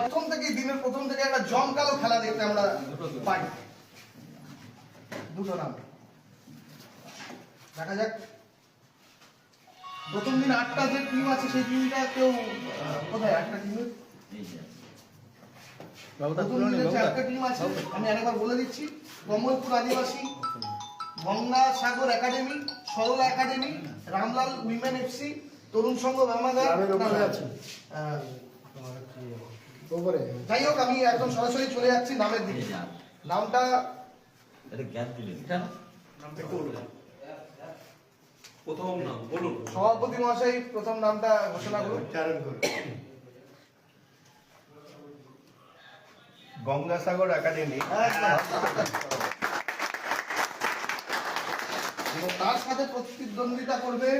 প্রথম থেকে দিনের প্রথম থেকে একটা জমকালো খেলা দেখতে আমরা পাই। দুটো নাম। দেখা যাক। প্রথম দিন আটটা যে টিম আছে সেই টিমটা কেউ কোথায়? আটটা টিম আমি আরেকবার বলে দিচ্ছি Kamalpur Adivasi Ganga Sagar academy Sarala academy Ramlal women FC Tarun Sangha যাই হোক আমি একদম সরাসরি চলে যাচ্ছি নামের দিকে। নামটা? এটা গ্যাপ দিলেন। প্রথম নাম বলুন। সভাপতি মহাশয় প্রথম নামটা ঘোষণা করুন। গঙ্গাসাগর একাডেমি। এবং তার সাথে প্রতিদ্বন্দ্বিতা করবে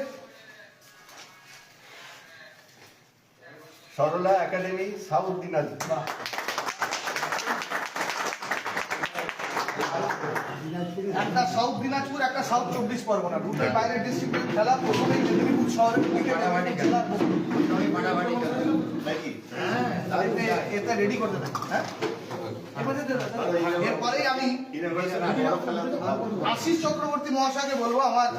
সরলা একাডেমি সাউথ দিনাজপুর। একটা সাউথ দিনাজপুর একটা সাউথ চব্বিশ পরগনা। দুটোই বাইরের ডিস্ট্রিক্টের খেলা প্রথমেই মেদিনীপুর শহরের জেলার নাকি? এতে- এতে রেডি করতে থাকি হ্যাঁ? এরপরেই আমি। আশিস চক্রবর্তী মহাশয়কে বলব আমার।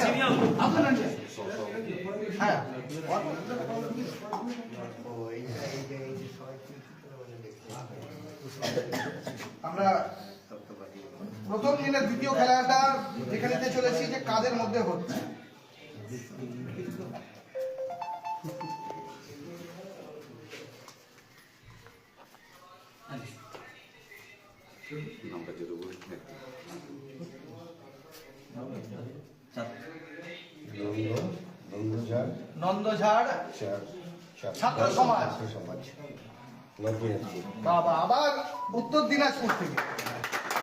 সিনিয়র হ্যাঁ আমরা প্রথম দিনের দ্বিতীয় খেলাটা যেখানে নিতে চলেছি যে কাদের মধ্যে হচ্ছে। নন্দঝাড় ছাত্র সমাজ। বাবা আবার উত্তর দিনাজপুর থেকে।